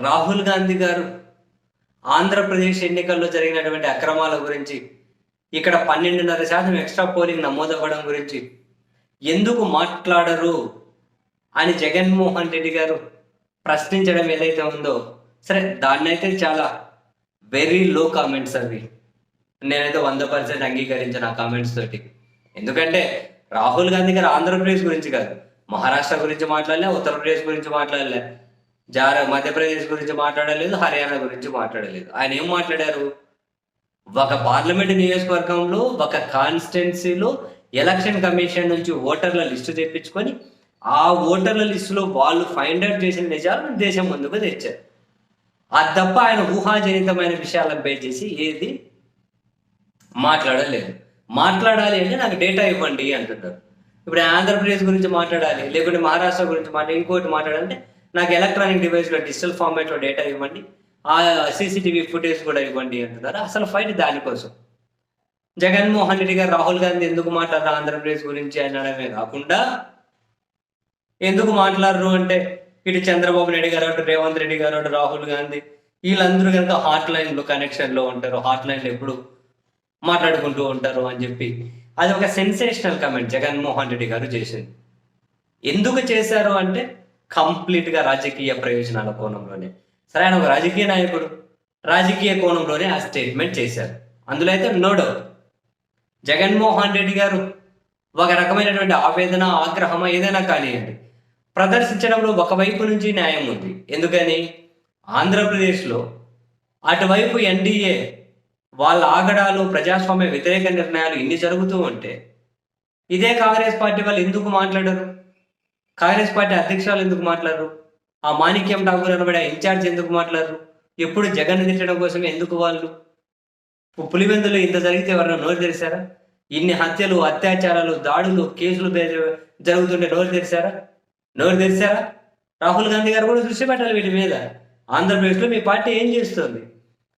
రాహుల్ గాంధీ గారు ఆంధ్రప్రదేశ్ ఎన్నికల్లో జరిగినటువంటి అక్రమాల గురించి ఇక్కడ పన్నెండున్నర శాతం ఎక్స్ట్రా పోలింగ్ నమోదవ్వడం గురించి ఎందుకు మాట్లాడరు అని జగన్మోహన్ రెడ్డి గారు ప్రశ్నించడం ఏదైతే ఉందో సరే దాన్ని అయితే చాలా వెరీ లో కామెంట్స్ అవి. నేనైతే వంద పర్సెంట్ అంగీకరించిన ఆ కామెంట్స్ తోటి. ఎందుకంటే రాహుల్ గాంధీ గారు ఆంధ్రప్రదేశ్ గురించి కాదు మహారాష్ట్ర గురించి మాట్లాడలే ఉత్తరప్రదేశ్ గురించి మాట్లాడలే. జార మధ్యప్రదేశ్ గురించి మాట్లాడలేదు హర్యానా గురించి మాట్లాడలేదు. ఆయన ఏం మాట్లాడారు? ఒక పార్లమెంట్ నియోజకవర్గంలో ఒక కాన్స్టిట్యున్సీలో ఎలక్షన్ కమిషన్ నుంచి ఓటర్ల లిస్టు తెప్పించుకొని ఆ ఓటర్ల లిస్టులో వాళ్ళు ఫైండ్ అవుట్ చేసిన నిజాలను దేశం ముందుకు తెచ్చారు. అది తప్ప ఆయన ఊహాజనితమైన విషయాలను బేస్ చేసి ఏది మాట్లాడలేదు. మాట్లాడాలి అంటే నాకు డేటా ఇవ్వండి అంటున్నారు. ఇప్పుడు ఆంధ్రప్రదేశ్ గురించి మాట్లాడాలి లేకుంటే మహారాష్ట్ర గురించి మాట్లాడి ఇంకోటి మాట్లాడాలంటే నాకు ఎలక్ట్రానిక్ డివైస్లో డిజిటల్ ఫార్మాట్లో డేటా ఇవ్వండి. ఆ సీసీటీవీ ఫుటేజ్ కూడా ఇవ్వండి అంటున్నారు. అసలు ఫైట్ దానికోసం. జగన్మోహన్ రెడ్డి గారు రాహుల్ గాంధీ ఎందుకు మాట్లాడారు ఆంధ్రప్రదేశ్ గురించి అనడమే కాకుండా ఎందుకు మాట్లాడరు అంటే ఇటు చంద్రబాబు నాయుడు గారు అటు రేవంత్ రెడ్డి గారు అటు రాహుల్ గాంధీ వీళ్ళందరూ కనుక హాట్ లైన్లో కనెక్షన్లో ఉంటారు. హాట్ లైన్లో ఎప్పుడు మాట్లాడుకుంటూ ఉంటారు అని చెప్పి. అది ఒక సెన్సేషనల్ కమెంట్ జగన్మోహన్ రెడ్డి గారు చేసింది ఎందుకు చేశారు అంటే కంప్లీట్గా రాజకీయ ప్రయోజనాల కోణంలోనే. సరే ఆయన ఒక రాజకీయ నాయకుడు. రాజకీయ కోణంలోనే ఆ స్టేట్మెంట్ చేశారు. అందులో అయితే నో డౌట్. జగన్మోహన్ రెడ్డి గారు ఒక రకమైనటువంటి ఆవేదన ఆగ్రహం ఏదైనా కానివ్వండి ప్రదర్శించడంలో ఒకవైపు నుంచి న్యాయం ఉంది. ఎందుకని? ఆంధ్రప్రదేశ్లో అటువైపు ఎన్డీఏ వాళ్ళ ఆగడాలు ప్రజాస్వామ్య వ్యతిరేక నిర్ణయాలు ఇన్ని జరుగుతూ ఉంటే ఇదే కాంగ్రెస్ పార్టీ వాళ్ళు ఎందుకు మాట్లాడరు? కాంగ్రెస్ పార్టీ అధ్యక్షురాలు ఎందుకు మాట్లాడరు? ఆ మాణిక్యం ఠాకూర్ అనబడే ఇన్ఛార్జ్ ఎందుకు మాట్లాడరు? ఎప్పుడు జగన్ తిట్టడం కోసమే ఎందుకు వాళ్ళు? పులివెందులు ఇంత జరిగితే ఎవరైనా నోరు తెరిచారా ఇన్ని హత్యలు అత్యాచారాలు దాడులు కేసులు జరుగుతుంటే నోరు తెరిచారా నోరు తెరిచారా రాహుల్ గాంధీ గారు కూడా దృష్టి పెట్టాలి వీటి మీద. ఆంధ్రప్రదేశ్లో మీ పార్టీ ఏం చేస్తుంది?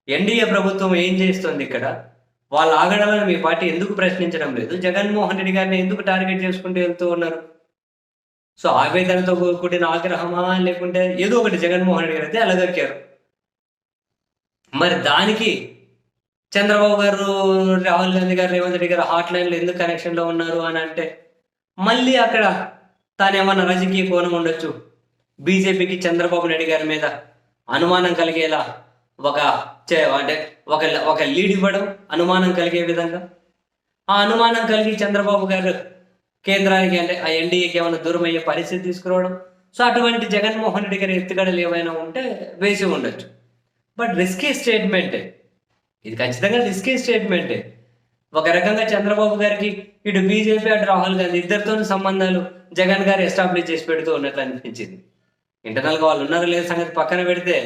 ఎన్డీఏ ప్రభుత్వం ఏం చేస్తుంది ఇక్కడ? వాళ్ళ ఆగడాలను మీ పార్టీ ఎందుకు ప్రశ్నించడం లేదు? జగన్మోహన్ రెడ్డి గారిని ఎందుకు టార్గెట్ చేసుకుంటూ వెళ్తూ ఉన్నారు? సో ఆవేదనతో కూడిన ఆగ్రహమా లేకుంటే ఏదో ఒకటి జగన్మోహన్ రెడ్డి గారు అయితే అలగక్కారు మరి దానికి చంద్రబాబు గారు రాహుల్ గాంధీ గారు రేవంత్ రెడ్డి గారు హాట్ లైన్లో ఎందుకు కనెక్షన్లో ఉన్నారు అని అంటే మళ్ళీ అక్కడ తానేమన్నా రాజకీయ కోణం ఉండొచ్చు. బీజేపీకి చంద్రబాబు నాయుడు గారి మీద అనుమానం కలిగేలా ఒక చే- అంటే ఒక ఒక లీడ్ ఇవ్వడం అనుమానం కలిగే విధంగా? ఆ అనుమానం కలిగి చంద్రబాబు గారు కేంద్రానికి అంటే ఆ ఎన్డీఏకి ఏమైనా దూరం అయ్యే పరిస్థితి తీసుకురావడం. సో అటువంటి జగన్మోహన్ రెడ్డి గారి ఎత్తుగడలు ఏమైనా ఉంటే వేసి ఉండొచ్చు. బట్ రిస్కీ స్టేట్మెంటే ఇది ఖచ్చితంగా రిస్కీ స్టేట్మెంటే ఒక రకంగా చంద్రబాబు గారికి ఇటు బీజేపీ అటు రాహుల్ గాంధీ ఇద్దరితో సంబంధాలు జగన్ గారు ఎస్టాబ్లిష్ చేసి పెడుతూ ఉన్నట్లు అనిపించింది. ఇంటర్నల్గా వాళ్ళు ఉన్నారో లేదు సంగతి పక్కన పెడితే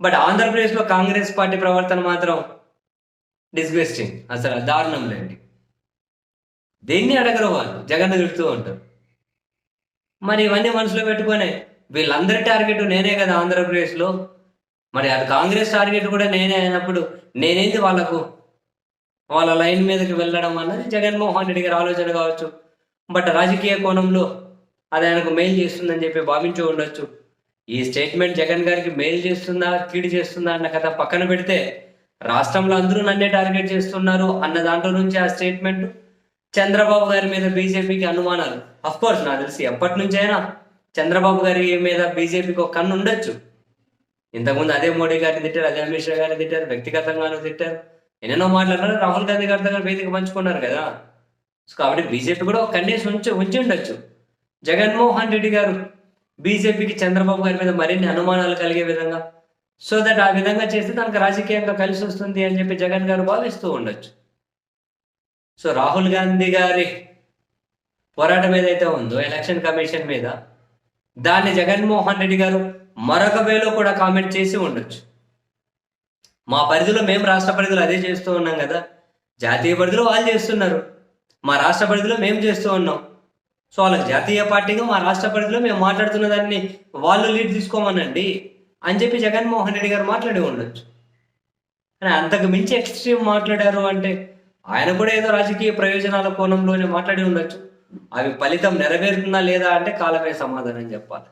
బట్ ఆంధ్రప్రదేశ్లో కాంగ్రెస్ పార్టీ ప్రవర్తన మాత్రం డిస్గస్టింగ్ అసలు దారుణం లేండి. దేన్ని అడగరు వాళ్ళు? జగన్ తిడుతూ ఉంటారు. మరి ఇవన్నీ మనసులో పెట్టుకొని వీళ్ళందరి టార్గెట్ నేనే కదా ఆంధ్రప్రదేశ్లో. మరి అది కాంగ్రెస్ టార్గెట్ కూడా నేనే అయినప్పుడు నేనేంది వాళ్ళకు? వాళ్ళ లైన్ మీదకి వెళ్ళడం అన్నది జగన్మోహన్ రెడ్డి గారి ఆలోచన కావచ్చు. బట్ రాజకీయ కోణంలో అది ఆయనకు మెయిల్ చేస్తుందని చెప్పి భావించి ఉండొచ్చు. ఈ స్టేట్మెంట్ జగన్ గారికి మెయిల్ చేస్తుందా కీడు చేస్తుందా అన్న కథ పక్కన పెడితే రాష్ట్రంలో అందరూ నన్నే టార్గెట్ చేస్తున్నారు అన్న దాంట్లో నుంచి ఆ స్టేట్మెంట్ చంద్రబాబు గారి మీద బీజేపీకి అనుమానాలు? అఫ్ కోర్స్ నాకు తెలిసి ఎప్పటి నుంచైనా చంద్రబాబు గారి మీద బీజేపీకి ఒక కన్ను ఉండొచ్చు. ఇంతకుముందు అదే మోడీ గారిని తిట్టారు అదే అమిత్ షా గారిని తిట్టారు వ్యక్తిగతంగానూ తిట్టారు. ఎన్నెన్నో మాట్లాడారు రాహుల్ గాంధీ గారితో కూడా వేదిక పంచుకున్నారు కదా. సో కాబట్టి బీజేపీ కూడా ఒక కండిషన్ ఉంచి ఉంచి ఉండొచ్చు. జగన్మోహన్ రెడ్డి గారు బీజేపీకి చంద్రబాబు గారి మీద మరిన్ని అనుమానాలు కలిగే విధంగా సో దట్ ఆ విధంగా చేస్తే తనకు రాజకీయంగా కలిసి వస్తుంది అని చెప్పి జగన్ గారు భావిస్తూ ఉండొచ్చు. సో రాహుల్ గాంధీ గారి పోరాటం ఏదైతే ఉందో ఎలక్షన్ కమిషన్ మీద దాన్ని జగన్మోహన్ రెడ్డి గారు మరొక వేలో కూడా కామెంట్ చేసి ఉండొచ్చు. మా పరిధిలో మేము రాష్ట్ర పరిధిలో అదే చేస్తూ ఉన్నాం కదా. జాతీయ పరిధిలో వాళ్ళు చేస్తున్నారు. మా రాష్ట్ర పరిధిలో మేము చేస్తూ ఉన్నాం. సో వాళ్ళకి జాతీయ పార్టీగా మా రాష్ట్ర పరిధిలో మేము మాట్లాడుతున్న దాన్ని వాళ్ళు లీడ్ తీసుకోమనండి అని చెప్పి జగన్మోహన్ రెడ్డి గారు మాట్లాడి ఉండొచ్చు. కానీ అంతకు మించి ఎక్స్ట్రీమ్ మాట్లాడారు అంటే ఆయన కూడా ఏదో రాజకీయ ప్రయోజనాల కోణంలోనే మాట్లాడి ఉండొచ్చు. అవి ఫలితం నెరవేరుతుందా లేదా అంటే కాలమే సమాధానం చెప్పాలి.